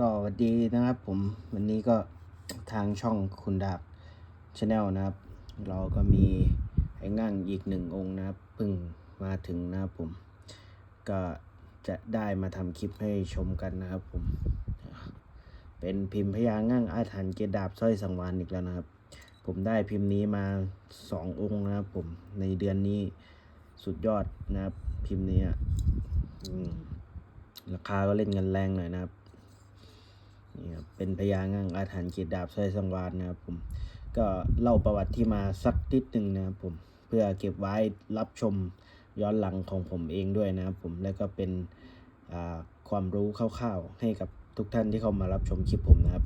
ก็สวัสดีนะครับผมวันนี้ก็ทางช่องคุณดาบชาแนลนะครับ เราก็มีไอ้งั่งอีกหนึ่งองค์นะครับเพิ่งมาถึงนะครับผม ก็จะได้มาทำคลิปให้ชมกันนะครับผม เป็นพิมพ์พญางั่งอาถรรพ์เกดาบสร้อยสังวานอีกแล้วนะครับ ผมได้พิมพ์นี้มาสององค์นะครับผมในเดือนนี้สุดยอดนะครับพิมพ์นี้อืมราคาก็เล่นกันแรงหน่อยนะครับ นี่ครับเป็นพญางั่งอาถรรพ์กียรติดาบสร้อยสังวานนะครับผมก็เล่าประวัติที่มาสักนิดหนึ่งนะครับผมเพื่อเก็บไว้รับชมย้อนหลังของผมเองด้วยนะครับผมแล้วก็เป็นความรู้คร่าวๆให้กับทุกท่านที่เข้ามารับชมคลิปผมนะครับ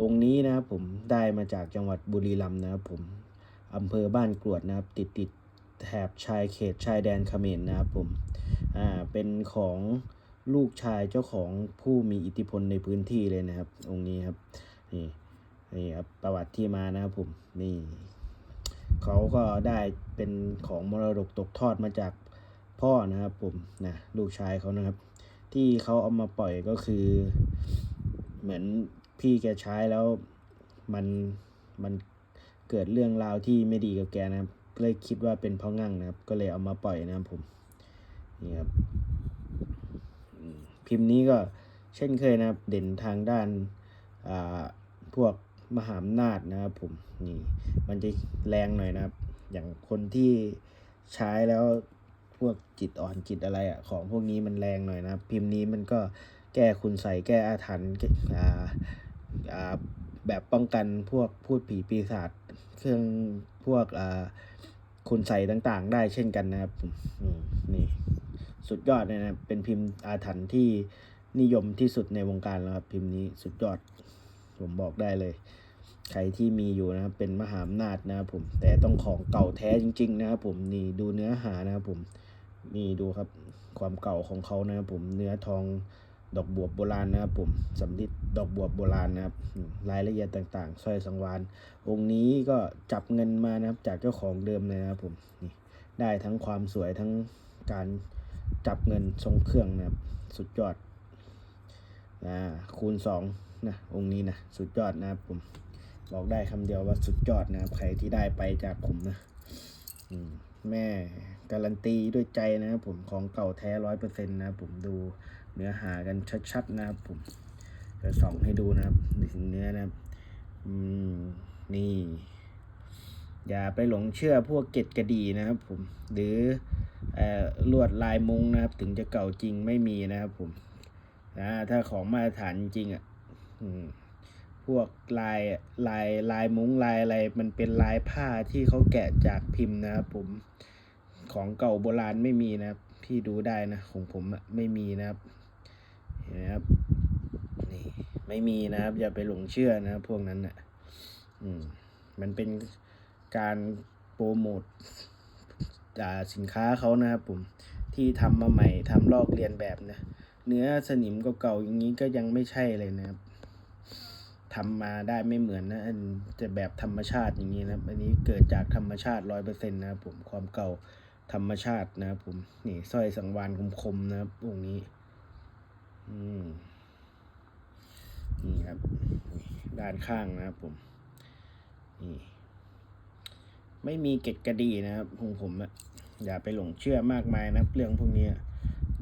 องค์นี้นะครับผมได้มาจากจังหวัดบุรีรัมย์นะครับผมอำเภอบ้านกรวดนะครับ ติดติดแถบชายเขตชายแดนเขมรนะครับผมอ่าเป็นของ ลูกชายเจ้าของผู้มีอิทธิพลในพื้นที่เลยนะครับ องค์นี้ครับ นี่นี่ครับประวัติที่มานะครับผมนี่เขาก็ได้เป็นของมรดกตกทอดมาจากพ่อนะครับผมนะลูกชายเขานะครับ ที่เขาเอามาปล่อยก็คือ เหมือนพี่แกใช้แล้วมันมันเกิดเรื่องราวที่ไม่ดีกับแกนะครับก็เลยคิดว่าเป็นเพราะงั่งนะครับ ก็เลยเอามาปล่อยนะครับผมนี่ครับ พิมพ์นี้ก็เช่นเคยนะครับ เด่นทางด้านอ่าพวกมหาอำนาจนะครับผมนี่มันจะแรงหน่อยนะครับ อย่างคนที่ใช้แล้วพวกจิตอ่อนจิตอะไรอะของพวกนี้มันแรงหน่อยนะครับ พิมพ์นี้มันก็แก้คุณใส่แก้อาถรรพ์แก้อ่าอ่าแบบป้องกันพวกพูดผีปีศาจเครื่องพวกอ่าคุณใส่ต่างๆ ได้เช่นกันนะครับนี่ สุดยอดเลยนะครับเป็นพิมพ์อาถรรพ์ที่นิยมที่สุดในวงการแล้วครับพิมพ์นี้สุดยอด ผมบอกได้เลย ใครที่มีอยู่นะครับเป็นมหาอำนาจนะครับผมแต่ต้องของเก่าแท้จริง ๆ นะครับผมนี่ดูเนื้อหานะครับผมนี่ดูครับความเก่าของเขานะครับผมเนื้อทองดอกบวบโบราณนะครับผมสำริดดอกบวบโบราณนะครับรายละเอียดต่างๆสร้อยสังวานองค์นี้ก็จับเงินมานะครับจากเจ้าของเดิมเลยนะครับผมนี่ได้ทั้งความสวยทั้งการ จับเงินทรงเครื่องนะครับสุดยอดนะคูณสองนะองค์นี้นะสุดยอดนะครับผมบอกได้คำเดียวว่าสุดยอดนะครับใครที่ได้ไปจากผมนะมแม่การันตีด้วยใจนะครับผมของเก่าแท้ร้อยเปอร์เซ็นต์นะครับผมดูเนื้อหากันชัดๆนะครับผมจะส่องให้ดูนะครับถึงเนื้อนะครับ อืม นี่ อย่าไปหลงเชื่อพวกเกตกระดีนะครับผมหรือลวดลายมุงนะครับ ถึงจะเก่าจริงไม่มีนะครับผมนะถ้าของมาตรฐานจริงอะพวกลายลายลายมุ้งลายอะไรมันเป็นลายผ้าที่เขาแกะจากพิมพ์นะครับผมของเก่าโบราณไม่มีนะครับ พี่ดูได้นะของผมไม่มีนะครับเห็นไหมครับนี่ไม่มีนะครับ อย่าไปหลงเชื่อนะครับพวกนั้นอะ อืม มันเป็น การโปรโมทสินค้าเขานะครับผมที่ทำมาใหม่ทำลอกเลียนแบบนะเนื้อสนิมเก่าๆอย่างนี้ก็ยังไม่ใช่เลยนะครับทำมาได้ไม่เหมือนนะอันจะแบบธรรมชาติอย่างนี้นะอันนี้เกิดจากธรรมชาติร้อยเปอร์เซ็นต์นะครับผมความเก่าธรรมชาตินะครับผมนี่สร้อยสังวานคมๆนะครับวงนี้ อืมนี่ครับด้านข้างนะครับผมนี่ ไม่มีเกล็ดกระดีนะครับของผมอะอย่าไปหลงเชื่อมากมายนะเรื่องพวกนี้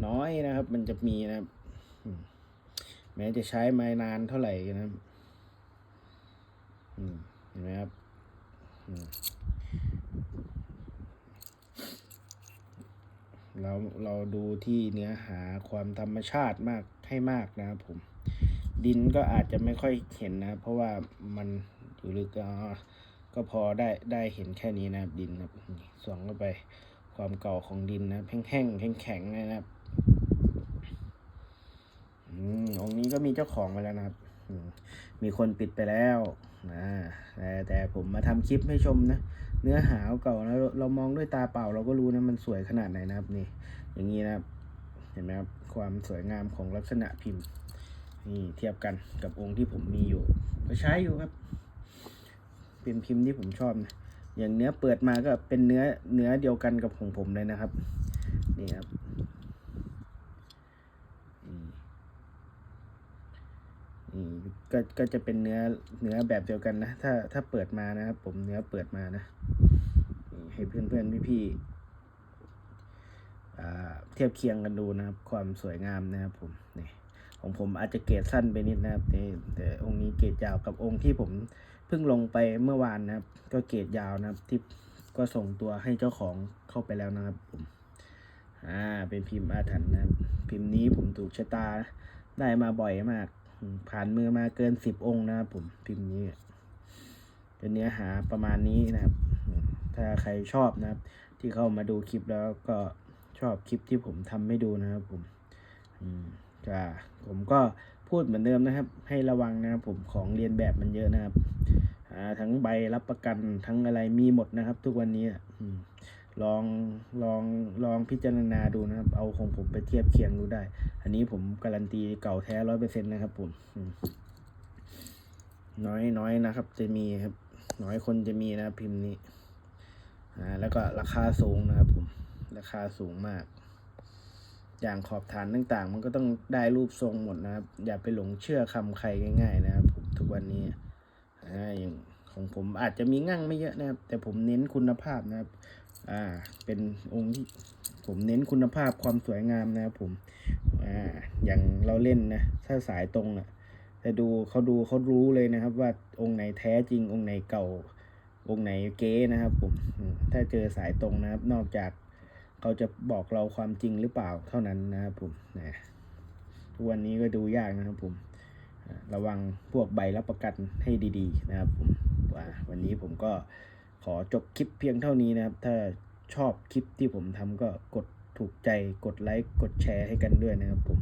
น้อยนะครับ มันจะมีนะครับแม้จะใช้มานานเท่าไหร่นะเห็นไหมครับเราเราดูที่เนื้อหาความธรรมชาติมากให้มากนะครับผม ดินก็อาจจะไม่ค่อยเห็นนะ เพราะว่ามันอยู่ลึกอ่า ก็พอได้ได้เห็นแค่นี้นะครับดินครับนี่ส่องเข้าไปความเก่าของดินนะครับแห้งๆแข็งๆนะครับอืมองค์นี้ก็มีเจ้าของมาแล้วนะครับมีคนปิดไปแล้วนะแต่แต่ผมมาทำคลิปให้ชมนะ เนื้อหาเก่าแล้วเรามองด้วยตาเปล่าเราก็รู้นะมันสวยขนาดไหนนะครับนี่ อย่างนี้นะครับ เห็นไหมครับความสวยงามของลักษณะพิมพ์ นี่เทียบกันกับองค์ที่ผมมีอยู่ ก็ใช้อยู่ครับ เป็นพิมพ์ที่ผมชอบนะอย่างเนื้อเปิดมาก็เป็นเนื้อเนื้อเดียวกันกับของผมเลยนะครับนี่ครับนี่ก็ก็จะเป็นเนื้อเนื้อแบบเดียวกันนะถ้าถ้าเปิดมานะครับผมเนื้อเปิดมานะให้เพื่อนเพื่อนพี่พี่ๆเทียบเคียงกันดูนะครับ ความสวยงามนะครับผมนี่ของผมอาจจะเกรดสั้นไปนิดนะครับนี่แต่องค์นี้เกรดยาวกับองค์ที่ผม พิ่งลงไปเมื่อวานนะครับ ก็เกรดยาวนะครับที่ก็ส่งตัวให้เจ้าของเข้าไปแล้วนะครับผมอ่าเป็นพิมพ์อาถรรพ์นะครับพิมพ์นี้ผมถูกชะตาได้มาบ่อยมาก ผ่านมือมาเกินสิบองค์นะครับผมพิมพ์นี้เป็นเนื้อหาประมาณนี้นะครับ ถ้าใครชอบนะครับ ที่เข้ามาดูคลิปแล้วก็ชอบคลิปที่ผมทำให้ดูนะครับผมอืมจ้าผมก็ พูดเหมือนเดิมนะครับ ให้ระวังนะครับผมของเรียนแบบมันเยอะนะครับทั้งใบรับประกันทั้งอะไรมีหมดนะครับ ทุกวันนี้อลองลองลองพิจารณาดูนะครับ เอาของผมไปเทียบเคียงดูได้ อันนี้ผมการันตีเก่าแท้ร้อยเปอร์เซ็นต์นะครับผมมน้อยน้อยนะครับ จะมีครับ น้อยคนจะมีนะพิมพ์นี้อ่าแล้วก็ราคาสูงนะครับผม ราคาสูงมาก อย่างขอบฐานต่างๆ มันก็ต้องได้รูปทรงหมดนะครับ อย่าไปหลงเชื่อคำใครง่าย ๆ นะครับผมทุกวันนี้อ่าอย่างของผมอาจจะมีงั่งไม่เยอะนะครับ แต่ผมเน้นคุณภาพนะครับ อ่า เป็นองค์ที่ผมเน้นคุณภาพความสวยงามนะครับผม อ่า อย่างเราเล่นนะถ้าสายตรงอะแต่ดูเขาดูเขารู้เลยนะครับ ว่าองค์ไหนแท้จริง องค์ไหนเก่า องค์ไหนเก๊นะครับ ผมถ้าเจอสายตรงนะครับ นอกจาก เขาจะบอกเราความจริงหรือเปล่าเท่านั้นนะครับผมนะทุกวันนี้ก็ดูยากนะครับผมระวังพวกใบรับประกันให้ดี ๆ นะครับผมอ่าวันนี้ผมก็ขอจบคลิปเพียงเท่านี้นะครับ ถ้าชอบคลิปที่ผมทำก็กดถูกใจกดไลค์กดแชร์ให้กันด้วยนะครับผม